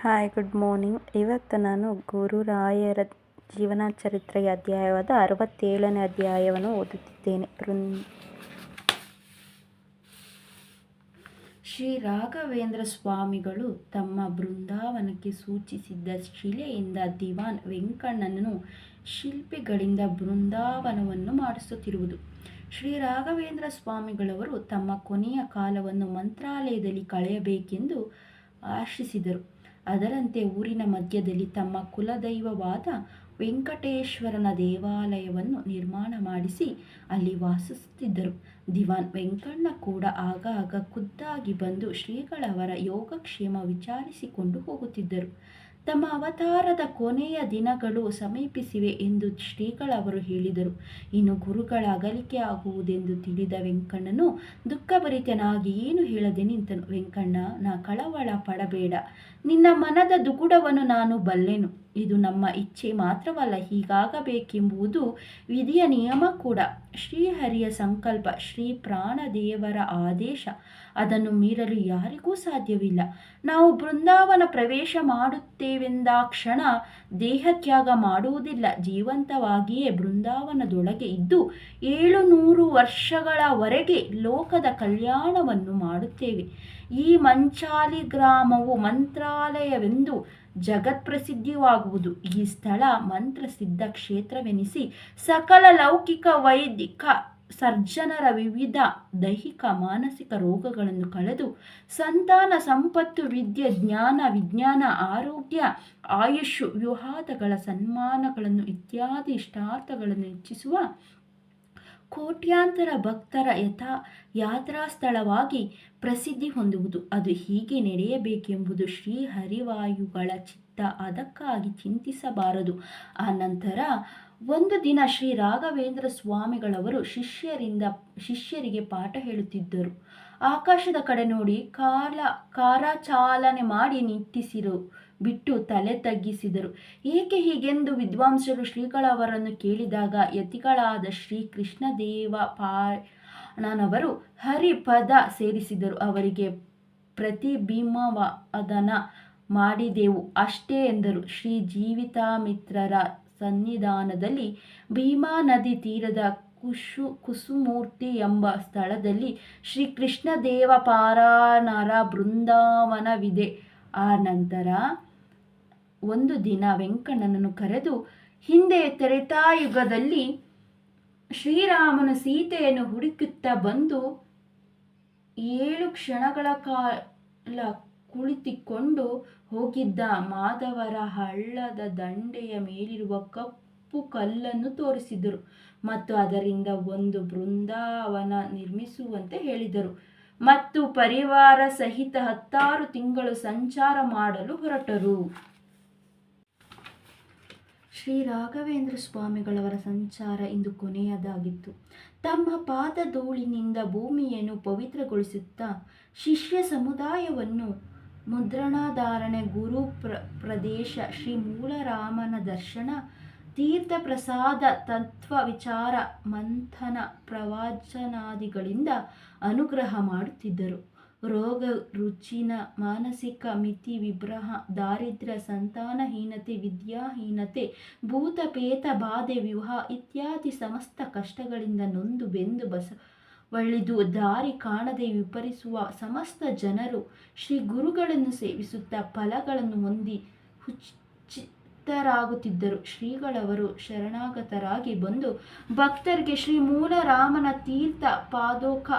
Hi good morning ಇವತ್ತು ನಾನು ಗುರುರಾಯರ ಜೀವನ ಚರಿತ್ರೆಯ ಅಧ್ಯಾಯವಾದ ಅರವತ್ತೇಳನೇ ಅಧ್ಯಾಯವನ್ನು ಓದುತ್ತಿದ್ದೇನೆ. ಶ್ರೀ ರಾಘವೇಂದ್ರ ಸ್ವಾಮಿಗಳು ತಮ್ಮ ಬೃಂದಾವನಕ್ಕೆ ಸೂಚಿಸಿದ್ದ ಶಿಲೆಯಿಂದ ದಿವಾನ್ ವೆಂಕಣ್ಣನನ್ನು ಶಿಲ್ಪಿಗಳಿಂದ ಬೃಂದಾವನವನ್ನು ಮಾಡಿಸುತ್ತಿರುವುದು. ಶ್ರೀ ರಾಘವೇಂದ್ರ ಸ್ವಾಮಿಗಳವರು ತಮ್ಮ ಕೊನೆಯ ಕಾಲವನ್ನು ಮಂತ್ರಾಲಯದಲ್ಲಿ ಕಳೆಯಬೇಕೆಂದು ಆಶಿಸಿದರು. ಅದರಂತೆ ಊರಿನ ಮಧ್ಯದಲ್ಲಿ ತಮ್ಮ ಕುಲದೈವವಾದ ವೆಂಕಟೇಶ್ವರನ ದೇವಾಲಯವನ್ನು ನಿರ್ಮಾಣ ಮಾಡಿಸಿ ಅಲ್ಲಿ ವಾಸಿಸುತ್ತಿದ್ದರು. ದಿವಾನ್ ವೆಂಕಣ್ಣ ಕೂಡ ಆಗಾಗ ಖುದ್ದಾಗಿ ಬಂದು ಶ್ರೀಗಳವರ ಯೋಗಕ್ಷೇಮ ವಿಚಾರಿಸಿಕೊಂಡು ಹೋಗುತ್ತಿದ್ದರು. ತಮ್ಮ ಅವತಾರದ ಕೊನೆಯ ದಿನಗಳು ಸಮೀಪಿಸಿವೆ ಎಂದು ಶ್ರೀಗಳವರು ಹೇಳಿದರು. ಇನ್ನು ಗುರುಗಳ ಅಗಲಿಕೆ ಆಗುವುದೆಂದು ತಿಳಿದ ವೆಂಕಣ್ಣನು ದುಃಖಭರಿತನಾಗಿ ಏನು ಹೇಳದೆ ನಿಂತನು. ವೆಂಕಣ್ಣ, ನಾ ಕಳವಳ ಪಡಬೇಡ. ನಿನ್ನ ಮನದ ದುಗುಡವನ್ನು ನಾನು ಬಲ್ಲೆನು. ಇದು ನಮ್ಮ ಇಚ್ಛೆ ಮಾತ್ರವಲ್ಲ, ಹೀಗಾಗಬೇಕೆಂಬುದು ವಿಧಿಯ ನಿಯಮ ಕೂಡ. ಶ್ರೀಹರಿಯ ಸಂಕಲ್ಪ, ಶ್ರೀ ಪ್ರಾಣದೇವರ ಆದೇಶ. ಅದನ್ನು ಮೀರಲು ಯಾರಿಗೂ ಸಾಧ್ಯವಿಲ್ಲ. ನಾವು ಬೃಂದಾವನ ಪ್ರವೇಶ ಮಾಡುತ್ತೇವೆಂದಾಕ್ಷಣ ದೇಹತ್ಯಾಗ ಮಾಡುವುದಿಲ್ಲ. ಜೀವಂತವಾಗಿಯೇ ಬೃಂದಾವನದೊಳಗೆ ಇದ್ದು ಏಳು ನೂರು ವರ್ಷಗಳವರೆಗೆ ಲೋಕದ ಕಲ್ಯಾಣವನ್ನು ಮಾಡುತ್ತೇವೆ. ಈ ಮಂಚಾಲಿ ಗ್ರಾಮವು ಮಂತ್ರಾಲಯವೆಂದು ಜಗತ್ಪ್ರಸಿದ್ಧಿಯಾಗುವುದು. ಈ ಸ್ಥಳ ಮಂತ್ರಸಿದ್ಧ ಕ್ಷೇತ್ರವೆನಿಸಿ ಸಕಲ ಲೌಕಿಕ ವೈದಿಕ ಸರ್ಜನರ ವಿವಿಧ ದೈಹಿಕ ಮಾನಸಿಕ ರೋಗಗಳನ್ನು ಕಳೆದು ಸಂತಾನ ಸಂಪತ್ತು ವಿದ್ಯೆ ಜ್ಞಾನ ವಿಜ್ಞಾನ ಆರೋಗ್ಯ ಆಯುಷ್ ವ್ಯೂಹಾದಗಳ ಸನ್ಮಾನಗಳನ್ನು ಇತ್ಯಾದಿ ಇಷ್ಟಾರ್ಥಗಳನ್ನು ಹೆಚ್ಚಿಸುವ ಕೋಟ್ಯಾಂತರ ಭಕ್ತರ ಯಥಾ ಯಾತ್ರಾ ಸ್ಥಳವಾಗಿ ಪ್ರಸಿದ್ಧಿ ಹೊಂದುವುದು. ಅದು ಹೀಗೆ ನಡೆಯಬೇಕೆಂಬುದು ಶ್ರೀ ಹರಿವಾಯುಗಳ ಚಿತ್ತ. ಅದಕ್ಕಾಗಿ ಚಿಂತಿಸಬಾರದು. ಆ ನಂತರ ಒಂದು ದಿನ ಶ್ರೀ ರಾಘವೇಂದ್ರ ಸ್ವಾಮಿಗಳವರು ಶಿಷ್ಯರಿಂದ ಶಿಷ್ಯರಿಗೆ ಪಾಠ ಹೇಳುತ್ತಿದ್ದರು. ಆಕಾಶದ ಕಡೆ ನೋಡಿ ಕಾಲ ಕಾರಚಾಲನೆ ಮಾಡಿ ನಿಟ್ಟಿಸಿರು ಬಿಟ್ಟು ತಲೆ ತಗ್ಗಿಸಿದರು. ಏಕೆ ಹೀಗೆಂದು ವಿದ್ವಾಂಸರು ಶ್ರೀಗಳವರನ್ನು ಕೇಳಿದಾಗ ಯತಿಗಳಾದ ಶ್ರೀ ಕೃಷ್ಣದೇವ ಪಾಣನವರು ಹರಿಪದ ಸೇರಿಸಿದರು. ಅವರಿಗೆ ಪ್ರತಿಬಿಂಬವಾದನ ಮಾಡಿದೆವು ಅಷ್ಟೇ ಎಂದರು. ಶ್ರೀ ಜೀವಿತಾಮಿತ್ರರ ಸನ್ನಿಧಾನದಲ್ಲಿ ಭೀಮಾ ನದಿ ತೀರದ ಕುಶು ಕುಸುಮೂರ್ತಿ ಎಂಬ ಸ್ಥಳದಲ್ಲಿ ಶ್ರೀ ಕೃಷ್ಣದೇವ ಪಾರಾನರ ಬೃಂದಾವನವಿದೆ. ಆ ನಂತರ ಒಂದು ದಿನ ವೆಂಕಣ್ಣನನ್ನು ಕರೆದು ಹಿಂದೆ ತೆರೆತಾಯುಗದಲ್ಲಿ ಶ್ರೀರಾಮನು ಸೀತೆಯನ್ನು ಹುಡುಕುತ್ತಾ ಬಂದು ಏಳು ಕ್ಷಣಗಳ ಕಾಲ ಕುಳಿತಿಕೊಂಡು ಹೋಗಿದ್ದ ಮಾಧವರ ಹಳ್ಳದ ದಂಡೆಯ ಮೇಲಿರುವ ಕಪ್ಪು ಕಲ್ಲನ್ನು ತೋರಿಸಿದರು ಮತ್ತು ಅದರಿಂದ ಒಂದು ಬೃಂದಾವನ ನಿರ್ಮಿಸುವಂತೆ ಹೇಳಿದರು ಮತ್ತು ಪರಿವಾರ ಸಹಿತ ಹತ್ತಾರು ತಿಂಗಳು ಸಂಚಾರ ಮಾಡಲು ಹೊರಟರು. ಶ್ರೀ ರಾಘವೇಂದ್ರ ಸ್ವಾಮಿಗಳವರ ಸಂಚಾರ ಇಂದು ಕೊನೆಯದಾಗಿತ್ತು. ತಮ್ಮ ಪಾದಧೂಳಿನಿಂದ ಭೂಮಿಯನ್ನು ಪವಿತ್ರಗೊಳಿಸುತ್ತಾ ಶಿಷ್ಯ ಸಮುದಾಯವನ್ನು ಮುದ್ರಣಾಧಾರಣೆ ಗುರು ಪ್ರ, ಪ್ರದೇಶ ಶ್ರೀ ಮೂಲರಾಮನ ದರ್ಶನ, ತೀರ್ಥ ಪ್ರಸಾದ ತತ್ವ ವಿಚಾರ ಮಂಥನ ಪ್ರವಚನಾದಿಗಳಿಂದ ಅನುಗ್ರಹ ಮಾಡುತ್ತಿದ್ದರು. ರೋಗ ರುಚಿನ ಮಾನಸಿಕ ಮಿತಿ ವಿಬ್ರಹ ದಾರಿದ್ರ್ಯ ಸಂತಾನಹೀನತೆ, ವಿದ್ಯಾಹೀನತೆ, ಭೂತಪೇತ, ಬಾಧೆ, ವಿವಾಹ ಇತ್ಯಾದಿ ಸಮಸ್ತ ಕಷ್ಟಗಳಿಂದ ನೊಂದು ಬೆಂದು ಬಸ ಒಳ್ಳಿದು ದಾರಿ ಕಾಣದೆ ವಿಪರಿಸುವ ಸಮಸ್ತ ಜನರು ಶ್ರೀ ಗುರುಗಳನ್ನು ಸೇವಿಸುತ್ತಾ ಫಲಗಳನ್ನು ಹೊಂದಿ ಹುಚ್ಚಿತರಾಗುತ್ತಿದ್ದರು. ಶ್ರೀಗಳವರು ಶರಣಾಗತರಾಗಿ ಬಂದು ಭಕ್ತರಿಗೆ ಶ್ರೀ ಮೂಲರಾಮನ ತೀರ್ಥ ಪಾದೋಕ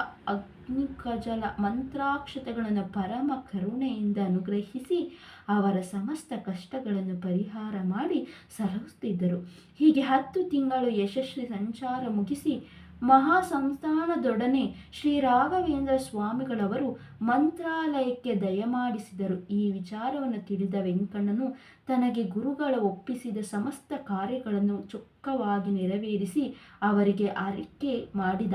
ಅಗ್ನಿಕಜಲ ಮಂತ್ರಾಕ್ಷತೆಗಳನ್ನು ಪರಮ ಕರುಣೆಯಿಂದ ಅನುಗ್ರಹಿಸಿ ಅವರ ಸಮಸ್ತ ಕಷ್ಟಗಳನ್ನು ಪರಿಹಾರ ಮಾಡಿ ಸಲಹುತ್ತಿದ್ದರು ಹೀಗೆ ಹತ್ತು ತಿಂಗಳು ಯಶಸ್ವಿ ಸಂಚಾರ ಮುಗಿಸಿ ಮಹಾ ಸಂಸ್ಥಾನದೊಡನೆ ಶ್ರೀ ರಾಘವೇಂದ್ರ ಸ್ವಾಮಿಗಳವರು ಮಂತ್ರಾಲಯಕ್ಕೆ ದಯಮಾಡಿಸಿದರು ಈ ವಿಚಾರವನ್ನು ತಿಳಿದ ವೆಂಕಣ್ಣನು ತನಗೆ ಗುರುಗಳ ಒಪ್ಪಿಸಿದ ಸಮಸ್ತ ಕಾರ್ಯಗಳನ್ನು ಚೊಕ್ಕವಾಗಿ ನೆರವೇರಿಸಿ ಅವರಿಗೆ ಆರೈಕೆ ಮಾಡಿದ.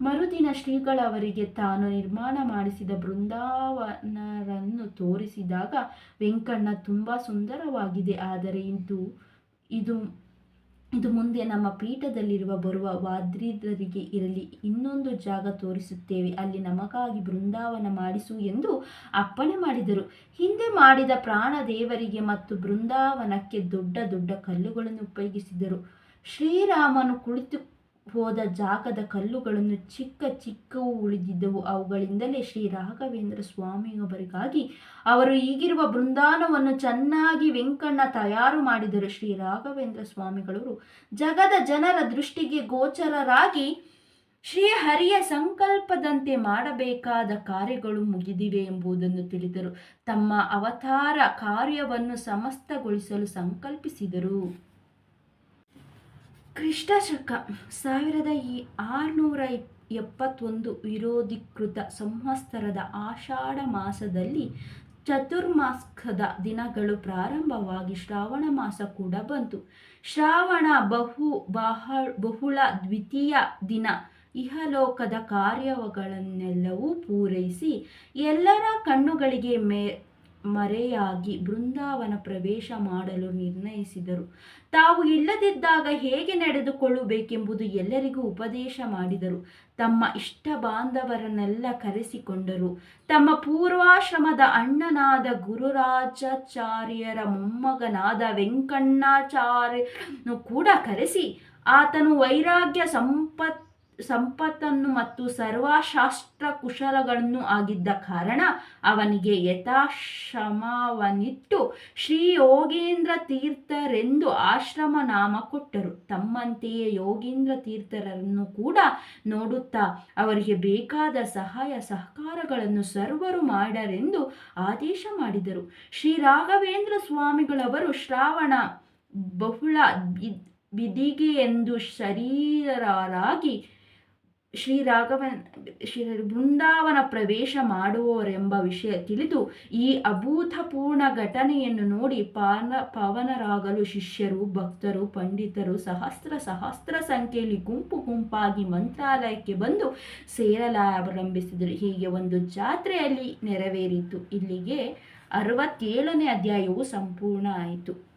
ಮರುದಿನ ಶ್ರೀಗಳವರಿಗೆ ತಾನು ನಿರ್ಮಾಣ ಮಾಡಿಸಿದ ಬೃಂದಾವನರನ್ನು ತೋರಿಸಿದಾಗ ವೆಂಕಣ್ಣ ತುಂಬ ಸುಂದರವಾಗಿದೆ. ಆದರೆ ಇದು ಇದು ಇದು ಮುಂದೆ ನಮ್ಮ ಪೀಠದಲ್ಲಿರುವ ಬರುವ ವಾದ್ರಿದರಿಗೆ ಇರಲಿ, ಇನ್ನೊಂದು ಜಾಗ ತೋರಿಸುತ್ತೇವೆ. ಅಲ್ಲಿ ನಮಗಾಗಿ ಬೃಂದಾವನ ಮಾಡಿಸು ಎಂದು ಅಪ್ಪಣೆ ಮಾಡಿದರು. ಹಿಂದೆ ಮಾಡಿದ ಪ್ರಾಣ ದೇವರಿಗೆ ಮತ್ತು ಬೃಂದಾವನಕ್ಕೆ ದೊಡ್ಡ ದೊಡ್ಡ ಕಲ್ಲುಗಳನ್ನು ಉಪಯೋಗಿಸಿದರು. ಶ್ರೀರಾಮನು ಕುಳಿತು ಹೋದ ಜಾಗದ ಕಲ್ಲುಗಳನ್ನು ಚಿಕ್ಕ ಚಿಕ್ಕವು ಉಳಿದಿದ್ದವು. ಅವುಗಳಿಂದಲೇ ಶ್ರೀ ರಾಘವೇಂದ್ರ ಸ್ವಾಮಿಯವರಿಗಾಗಿ ಅವರು ಈಗಿರುವ ಬೃಂದಾನವನ್ನು ಚೆನ್ನಾಗಿ ವೆಂಕಣ್ಣ ತಯಾರು ಮಾಡಿದರು. ಶ್ರೀ ರಾಘವೇಂದ್ರ ಸ್ವಾಮಿಗಳವರು ಜಗದ ಜನರ ದೃಷ್ಟಿಗೆ ಗೋಚರರಾಗಿ ಶ್ರೀಹರಿಯ ಸಂಕಲ್ಪದಂತೆ ಮಾಡಬೇಕಾದ ಕಾರ್ಯಗಳು ಮುಗಿದಿವೆ ಎಂಬುದನ್ನು ತಿಳಿದರು. ತಮ್ಮ ಅವತಾರ ಕಾರ್ಯವನ್ನು ಸಮಸ್ತಗೊಳಿಸಲು ಸಂಕಲ್ಪಿಸಿದರು. ಕ್ರಿಷ್ಟಶಕ ಸಾವಿರದ ಈ ಆರುನೂರ ಎಪ್ಪತ್ತೊಂದು ವಿರೋಧೀಕೃತ ಸಂವತ್ಸರದ ಆಷಾಢ ಮಾಸದಲ್ಲಿ ಚತುರ್ಮಾಸದ ದಿನಗಳು ಪ್ರಾರಂಭವಾಗಿ ಶ್ರಾವಣ ಮಾಸ ಕೂಡ ಬಂತು. ಶ್ರಾವಣ ಬಹು ಬಹ ಬಹುಳ ದ್ವಿತೀಯ ದಿನ ಇಹಲೋಕದ ಕಾರ್ಯಗಳನ್ನೆಲ್ಲವೂ ಪೂರೈಸಿ ಎಲ್ಲರ ಕಣ್ಣುಗಳಿಗೆ ಮೇ ಮರೆಯಾಗಿ ಬೃಂದಾವನ ಪ್ರವೇಶ ಮಾಡಲು ನಿರ್ಣಯಿಸಿದರು. ತಾವು ಇಲ್ಲದಿದ್ದಾಗ ಹೇಗೆ ನಡೆದುಕೊಳ್ಳಬೇಕೆಂಬುದು ಎಲ್ಲರಿಗೂ ಉಪದೇಶ ಮಾಡಿದರು. ತಮ್ಮ ಇಷ್ಟ ಬಾಂಧವರನ್ನೆಲ್ಲ ಕರೆಸಿಕೊಂಡರು. ತಮ್ಮ ಪೂರ್ವಾಶ್ರಮದ ಅಣ್ಣನಾದ ಗುರುರಾಜಾಚಾರ್ಯರ ಮೊಮ್ಮಗನಾದ ವೆಂಕಣ್ಣಾಚಾರ್ಯನು ಕೂಡ ಕರೆಸಿ, ಆತನು ವೈರಾಗ್ಯ ಸಂಪತ್ ಸಂಪತ್ತನ್ನು ಮತ್ತು ಸರ್ವಶಾಸ್ತ್ರ ಕುಶಲಗಳನ್ನು ಆಗಿದ್ದ ಕಾರಣ ಅವನಿಗೆ ಯಥಾಶ್ರಮವನಿಟ್ಟು ಶ್ರೀ ಯೋಗೀಂದ್ರ ತೀರ್ಥರೆಂದು ಆಶ್ರಮ ನಾಮ ಕೊಟ್ಟರು. ತಮ್ಮಂತೆಯೇ ಯೋಗೀಂದ್ರ ತೀರ್ಥರನ್ನು ಕೂಡ ನೋಡುತ್ತಾ ಅವರಿಗೆ ಬೇಕಾದ ಸಹಾಯ ಸಹಕಾರಗಳನ್ನು ಸರ್ವರು ಮಾಡರೆಂದು ಆದೇಶ ಮಾಡಿದರು. ಶ್ರೀ ರಾಘವೇಂದ್ರ ಸ್ವಾಮಿಗಳವರು ಶ್ರಾವಣ ಬಹುಳ ಬಿದಿಗೆ ಎಂದು ಶರೀರರಾಗಿ ಶ್ರೀ ರಾಘವನ್ ಶ್ರೀ ಬೃಂದಾವನ ಪ್ರವೇಶ ಮಾಡುವವರೆಂಬ ವಿಷಯ ತಿಳಿದು ಈ ಅಭೂತಪೂರ್ಣ ಘಟನೆಯನ್ನು ನೋಡಿ ಪಾನ ಪವನರಾಗಲು ಶಿಷ್ಯರು, ಭಕ್ತರು, ಪಂಡಿತರು ಸಹಸ್ರ ಸಹಸ್ರ ಸಂಖ್ಯೆಯಲ್ಲಿ ಗುಂಪು ಗುಂಪಾಗಿ ಮಂತ್ರಾಲಯಕ್ಕೆ ಬಂದು ಸೇರಲಾರಂಭಿಸಿದರು. ಹೀಗೆ ಒಂದು ಜಾತ್ರೆಯಲ್ಲಿ ನೆರವೇರಿತು. ಇಲ್ಲಿಗೆ ಅರವತ್ತೇಳನೇ ಅಧ್ಯಾಯವು ಸಂಪೂರ್ಣ ಆಯಿತು.